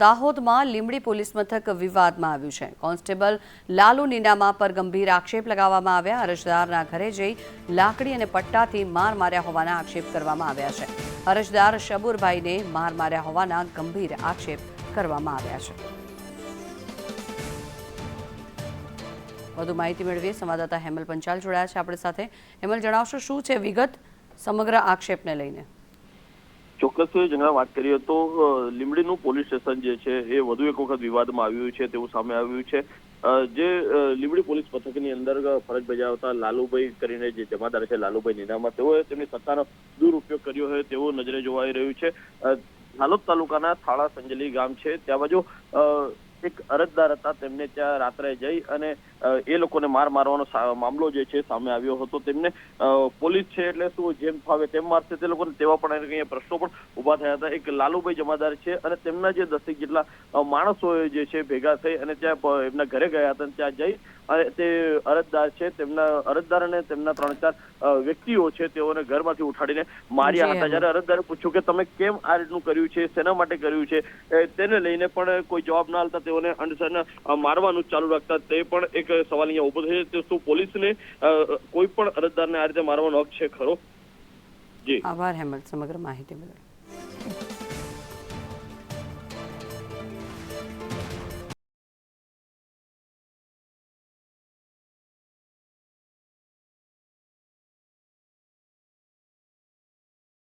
દાહોદમાં લીંબડી પોલીસ મથક વિવાદમાં આવ્યું છે. કોન્સ્ટેબલ લાલુ નીનામા પર ગંભીર આક્ષેપ લગાવવામાં આવ્યા. અરજદારના ઘરે જઈ લાકડી અને પટ્ટાથી માર માર્યા હોવાના આક્ષેપ કરવામાં આવ્યા છે. અરજદાર શબુરભાઈને માર માર્યા હોવાના ગંભીર આક્ષેપ કરવામાં આવ્યા છે. વધુ માહિતી મેળવીએ. સંવાદદાતા હેમલ પંચાલ જોડાયા છે આપણી સાથે. હેમલ, જણાવશો શું છે વિગત સમગ્ર આક્ષેપને લઈને? ચોક્કસ જણા વાત કરીએ તો લીમડીનું પોલીસ સ્ટેશન જે છે, એ વધુ એક વખત વિવાદમાં આવ્યું છે, તેવું સામે આવ્યું છે. જે લીમડી પોલીસ મથકની અંદર ફરજ બજાવતા લાલુભાઈ કરીને જે જમાદાર છે, લાલુભાઈ નીનામા, તેઓએ તેમની સત્તાનો દુરુપયોગ કર્યો હોય તેવું નજરે જોવાઈ રહ્યું છે. હાલોદ તાલુકાના થાળા સંજલી ગામ છે. ત્યાં બાજુ એક અરજદાર હતા, તેમને ત્યાં રાત્રે જઈ અને એ લોકોને માર મારવાનો મામલો જે છે સામે આવ્યો હતો. તેમને પોલીસ છે એટલે શું જેમ ફાવે તેમ મારશે. તે લોકોને તેવા પણ અહીંયા પ્રશ્નો પણ ઊભા થયા હતા. એક લાલુભાઈ જમાદાર છે અને તેમના જે દસેક જેટલા માણસો જે છે ભેગા થઈ અને ત્યાં એમના ઘરે ગયા હતા ત્યાં જઈ અને તે અરજદાર છે તેમના અરજદાર અને તેમના ત્રણ ચાર વ્યક્તિઓ છે તેઓને ઘરમાંથી ઉઠાડીને માર્યા હતા જ્યારે અરજદારે પૂછ્યું કે તમે કેમ આ રીતનું કર્યું છે શેના માટે કર્યું છે? તેને લઈને પણ કોઈ જવાબ ના આપતા તેઓને અંડસર મારવાનું ચાલુ રાખતા તે પણ એક સવાલ અહીંયા ઊભો થયો છે. શું પોલીસને કોઈ પણ અરજદારને આ રીતે મારવાનો હક છે ખરો? જી. આભાર, હેમંત, સમગ્ર માહિતી બદલ.